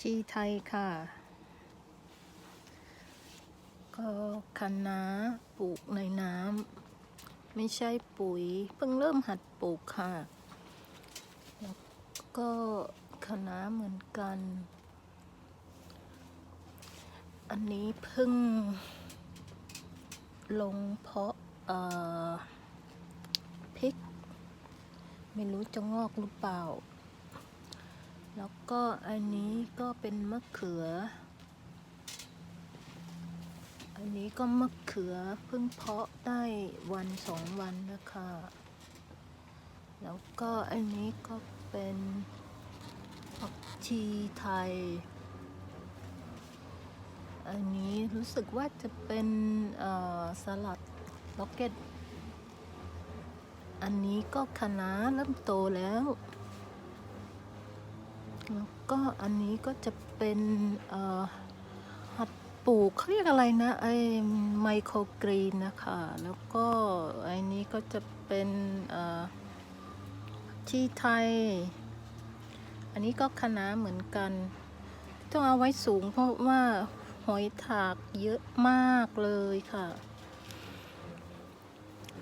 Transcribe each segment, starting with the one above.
ชีไทยค่ะ ก็คะน้าปลูกในน้ำไม่ใช่ปุ๋ย เพิ่งเริ่มหัดปลูกค่ะ แล้วก็คะน้าเหมือนกัน อันนี้เพิ่งลงเพาะพริก ไม่รู้จะงอกหรือเปล่า แล้วก็อันนี้ก็เป็นมะเขือ อันนี้ก็มะเขือเพิ่งเพาะได้วันสองวันนะคะ แล้วก็อันนี้ก็เป็นผักชีไทย อันนี้รู้สึกว่าจะเป็นสลัดล็อกเก็ต อันนี้ก็คะน้าเริ่มโตแล้ว แล้วก็อันนี้ก็จะเป็นหัดปลูกเขาเรียกอะไรนะไอไมโครกรีนนะคะ แล้วก็อันนี้ก็จะเป็นเอ่อชีไทย อันนี้ก็คะน้าเหมือนกัน ต้องเอาไว้สูงเพราะว่าหอยถากเยอะมากเลยค่ะ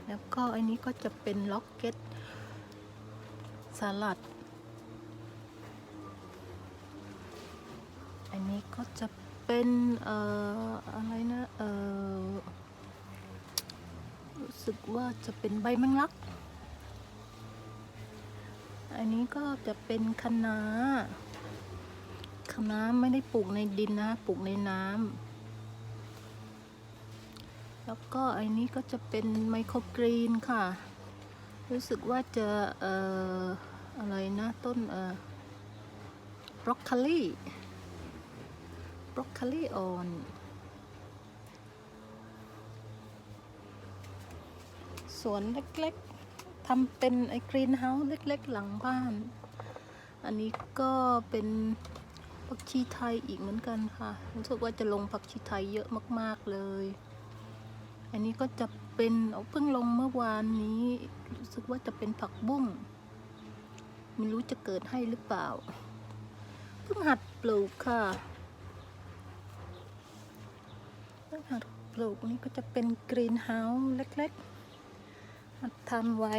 แล้วก็อันนี้ก็จะเป็นล็อกเก็ตสลัด อั นี้ก็จะเป็นเอ่ออะไรนะเอ่อรู้สึกว่าจะเป็นใบแมงลัก อันนี้ก็จะเป็นคะน้าคะน้าไม่ได้ปลูกในดินนะปลูกในน้ำแล้วก็อันนี้ก็จะเป็นไมโครกรีนค่ะ รู้สึกว่าจะเอ่ออะไรนะต้นเอ่อบรอกโคลีบ รอกโคลีออนสวนเล็กๆทำเป็นไอ้กรีนเฮาส์เล็กๆ หลังบ้าน อันนี้ก็เป็นผักชีไทยอีกเหมือนกันค่ะ รู้สึกว่าจะลงผักชีไทยเยอะมากๆเลย อันนี้ก็จะเป็นเอาเพิ่งลงเมื่อวานนี้ รู้สึกว่าจะเป็นผักบุ้งไม่รู้จะเกิดให้หรือเปล่า เพิ่งหัดปลูกค่ะเพิ่ง หัดปลูกนี่ก็จะเป็นกรีนเฮาส์เล็กๆหัดทำไว้